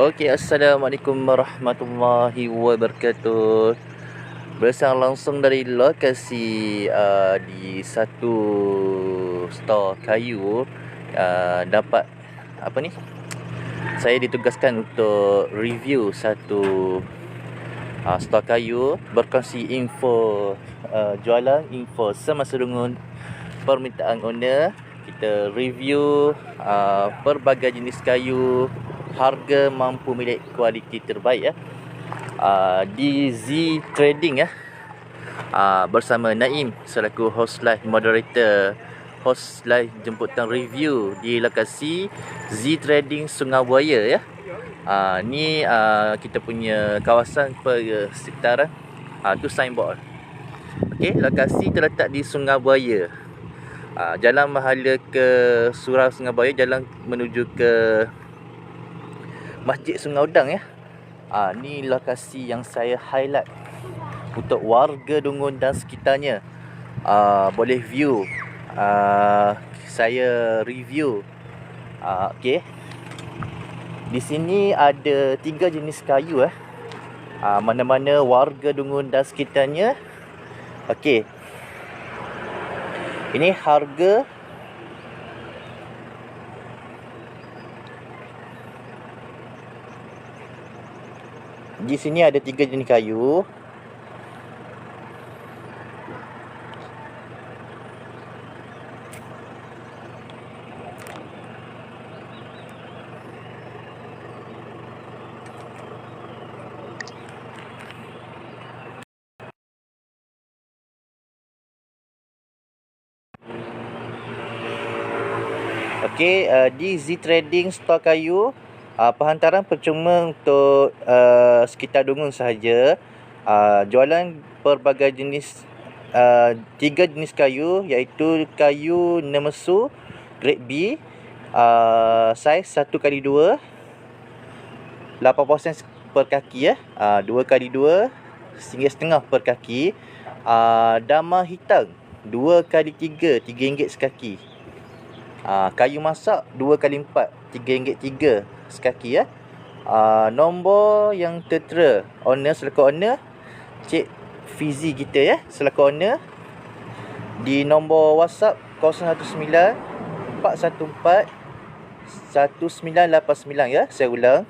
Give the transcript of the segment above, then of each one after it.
Okey, Assalamualaikum warahmatullahi wabarakatuh. Bersama langsung dari lokasi uh, di satu store kayu uh, dapat apa ni? Saya ditugaskan untuk review satu uh, store kayu berkongsi info uh, jualan, info semasa dengan permintaan owner. Kita review uh, pelbagai jenis kayu harga mampu milik kualiti terbaik ya. Uh, di Z Trading ya. Uh, bersama Naim selaku host live moderator host live jemputan review di lokasi Z Trading Sungai Buaya ya. Uh, ni uh, kita punya kawasan persekitaran uh, tu signboard. Okey, lokasi terletak di Sungai Buaya. Uh, jalan Mahala ke Surau Sungai Buaya, jalan menuju ke Masjid Sungai Udang ya. Ah ni lokasi yang saya highlight untuk warga Dungun dan sekitarnya. Ah boleh view ah saya review. Ah okey. Di sini ada tiga jenis kayu eh. Ah mana-mana warga Dungun dan sekitarnya. Okey. Ini harga Di sini ada tiga jenis kayu. Okey, uh, di Z Trading Store Kayu uh, penghantaran percuma untuk uh, sekitar Dungun sahaja. Uh, jualan pelbagai jenis uh, tiga jenis kayu iaitu kayu nemesu grade B uh, saiz 1 kali 2 80% per kaki ya. Uh, 2 kali 2 sehingga setengah per kaki. Uh, dama hitam 2 kali 3 3 ringgit sekaki. Uh, kayu masak 2 kali 4 3 ringgit 3 sekaki ya. Uh, nombor yang tertera owner selaku owner Cik Fizi kita ya selaku owner di nombor WhatsApp 019 414 1989 ya. Saya ulang.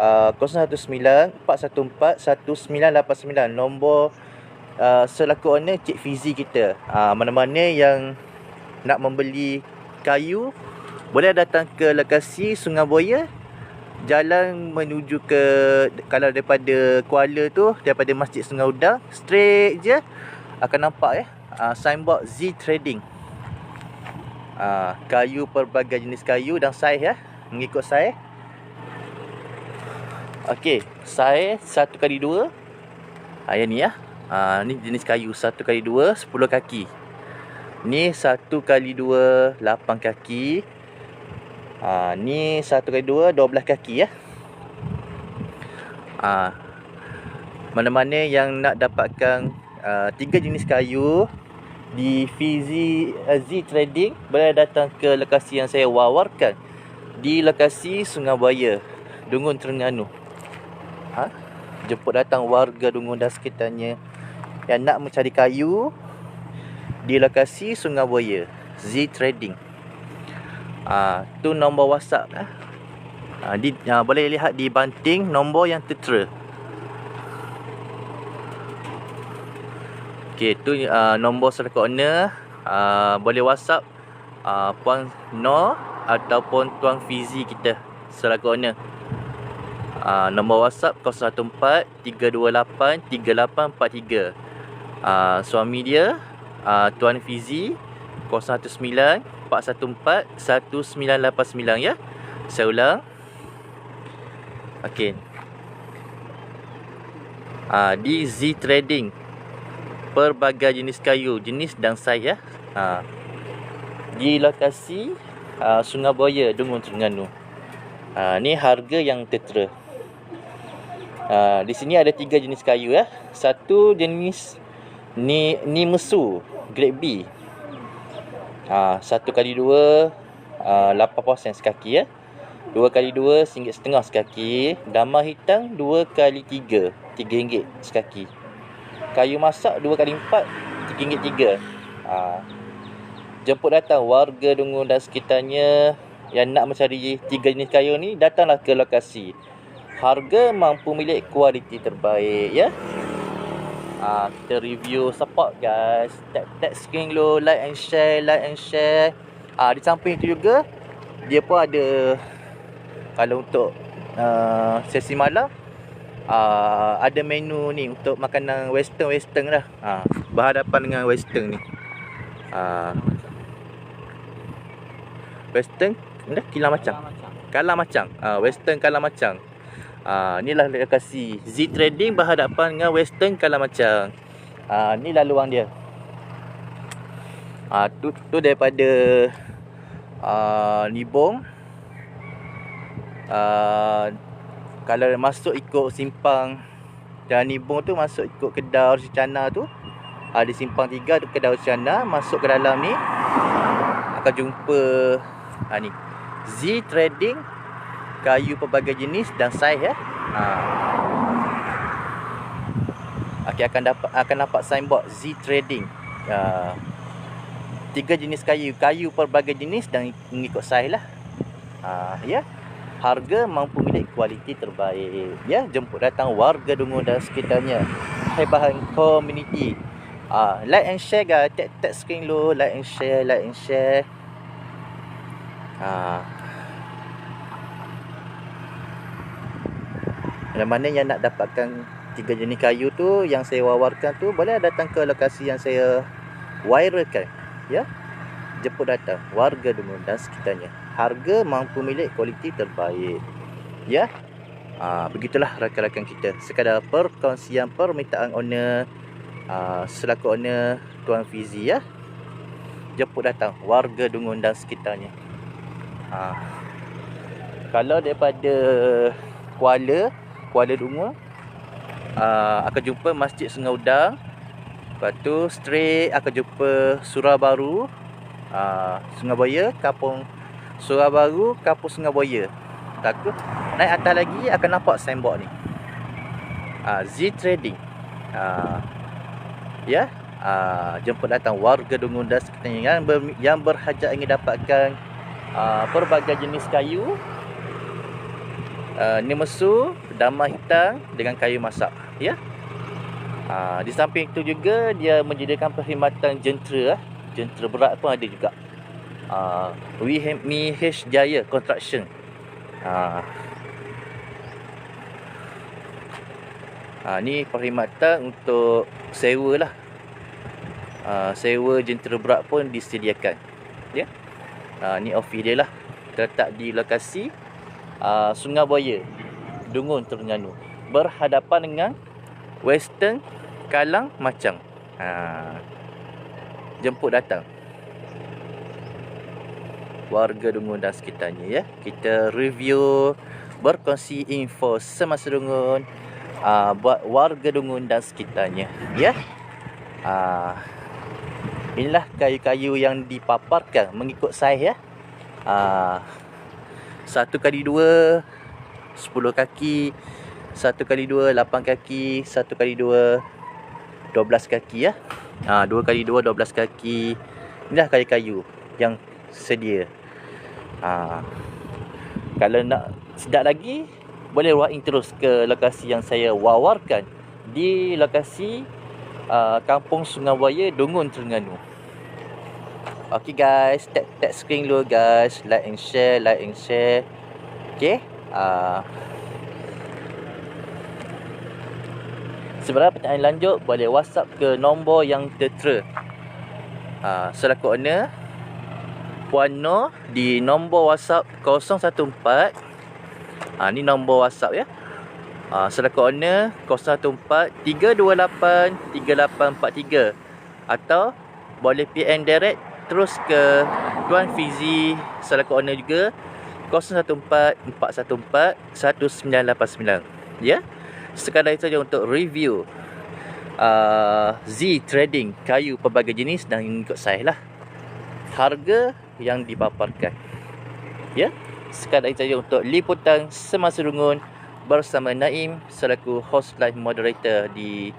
Uh, 019 414 1989 nombor uh, selaku owner Cik Fizi kita. Uh, mana-mana yang nak membeli kayu boleh datang ke lokasi Sungai Buaya? Jalan menuju ke kalau daripada Kuala tu daripada Masjid Sungai Udang straight je akan nampak ya. Uh, signboard Z Trading. Uh, kayu pelbagai jenis kayu dan saiz ya. Mengikut saiz. Okey, saiz 1 kali 2 ah yang ni ya. Uh, ni jenis kayu 1 kali 2 10 kaki. Ni 1 kali 2 8 kaki Ha, ni satu kali dua, dua belas kaki ya. Ha, mana-mana yang nak dapatkan uh, tiga jenis kayu di Fizi uh, Z Trading boleh datang ke lokasi yang saya wawarkan di lokasi Sungai Buaya, Dungun Terengganu. Ha? Jemput datang warga Dungun dan sekitarnya yang nak mencari kayu di lokasi Sungai Buaya, Z Trading. Ah, tu nombor WhatsApp eh. Ah, di ah, boleh lihat di banting nombor yang tertera. Okey, tu ah, nombor selaku owner. Ah, boleh WhatsApp ah, puan No ataupun tuan Fizi kita selaku owner. Ah, nombor WhatsApp 014 328 3843. Ah, suami dia ah, tuan Fizi 019 414-1989 ya. Saya ulang. Okey. Ha, di Z Trading. Pelbagai jenis kayu, jenis dan saiz ya. Ha. Di lokasi ha, Sungai Buaya, Dungun Terengganu. Ha, ni harga yang tertera. Ha, di sini ada tiga jenis kayu ya. Satu jenis ni ni mesu grade B Ha, satu kali dua uh, 8% sekaki ya. Dua kali dua, singgit setengah sekaki. Dama hitam, dua kali tiga. Tiga ringgit sekaki. Kayu masak, dua kali empat. Tiga ringgit tiga. Ha. Jemput datang warga Dungun dan sekitarnya yang nak mencari tiga jenis kayu ni, datanglah ke lokasi. Harga mampu milik kualiti terbaik, ya. Ha, kita review support guys. Tap tap screen dulu, like and share, like and share. Ah ha, di samping itu juga dia pun ada kalau untuk uh, sesi malam uh, ada menu ni untuk makanan western western lah. Uh, berhadapan dengan western ni. Uh, western dah kila macam kala macam uh, western kala macam uh, ni lah lokasi Z Trading berhadapan dengan western kala macam uh, ni lah luang dia. Uh, tu, tu daripada uh, Nibong. Uh, kalau masuk ikut simpang Jalan Nibong tu masuk ikut kedai Rusichana tu ada uh, simpang tiga tu kedai Rusichana masuk ke dalam ni akan jumpa ha, ni. Z Trading kayu pelbagai jenis dan saiz ya. Ha. Okey akan dapat akan dapat signboard Z Trading. Ha. Tiga jenis kayu, kayu pelbagai jenis dan mengikut saiz lah. Ha, ya harga mampu milik kualiti terbaik. Ya, jemput datang warga Dungun dan sekitarnya. Hai bahan community. Ah, like and share guys. Tap tap screen lu, like and share, like and share. Ah. Yang mana yang nak dapatkan tiga jenis kayu tu yang saya wawarkan tu boleh datang ke lokasi yang saya viralkan. Ya. Jemput datang warga Dungun dan sekitarnya harga mampu milik kualiti terbaik. Ya. Ha, begitulah rakan-rakan kita. Sekadar perkongsian permintaan owner uh, selaku owner Tuan Fizi ya. Jemput datang warga Dungun dan sekitarnya. Ha. Kalau daripada Kuala, Kuala Dungun uh, akan jumpa Masjid Sungai Udang. Lepas tu straight akan jumpa Surah Baru, uh, Sungai Buaya, Kampung Surah Baru, Kapur Sungai Buaya. Takut naik atas lagi akan nampak signboard ni. Ha, Z Trading. Ha, ya. Ha, jemput datang warga Dungunda sekitarnya yang, ber, yang berhajat ingin dapatkan uh, pelbagai jenis kayu. Uh, ni mesu, damai hitam dengan kayu masak. Ya. Ha, di samping itu juga dia menyediakan perkhidmatan jentera. Jentera berat pun ada juga uh, we have me H Jaya Construction. Uh, uh, ni perkhidmatan untuk sewa lah. Uh, sewa jentera berat pun disediakan. Ya. Yeah? Uh, ni office dia lah. Terletak di lokasi uh, Sungai Buaya, Dungun, Terengganu. Berhadapan dengan Western Kalang Macang. Uh, jemput datang warga Dungun dan sekitarnya ya. Kita review berkongsi info semasa Dungun uh, buat warga Dungun dan sekitarnya ya. Uh, inilah kayu-kayu yang dipaparkan mengikut saiz ya. Uh, satu kali dua sepuluh kaki satu kali dua lapan kaki satu kali dua dua belas kaki ya. Ha, dua kali dua dua belas kaki. Inilah kayu-kayu yang sedia ha. Kalau nak sedap lagi Boleh walk terus ke lokasi yang saya wawarkan Di lokasi uh, Kampung Sungai Buaya Dungun Terengganu Okay guys. Tap tap screen dulu guys. Like and share Like and share. Okay? Uh, Sebenarnya pertanyaan lanjut Boleh whatsapp ke nombor yang tertera? Uh, Selaku owner. Puan Noh di nombor WhatsApp 014 ha, ni nombor WhatsApp ya. Ha, selaku owner 014 328 3843 atau boleh PM direct terus ke Tuan Fizi selaku owner juga 014 414 1989 ya sekadar itu saja untuk review uh, Z Trading kayu pelbagai jenis dan ikut saya lah harga yang dipaparkan. Ya. Sekadar itu saja untuk liputan semasa rungun bersama Naim selaku host live moderator di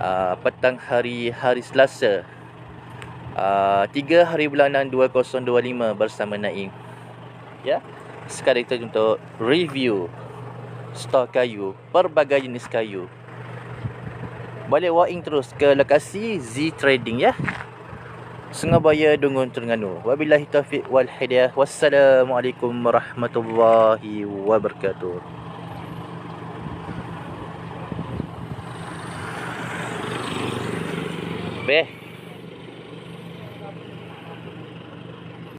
uh, petang hari hari Selasa. Uh, 3 hari bulanan 2025 bersama Naim. Ya. Itu saja untuk review stok kayu, berbagai jenis kayu. Boleh walk in terus ke lokasi Z Trading ya. Sungabaya Dungun Terengganu. Wabillahi taufiq wal hidayah. Wassalamualaikum warahmatullahi wabarakatuh. Beh.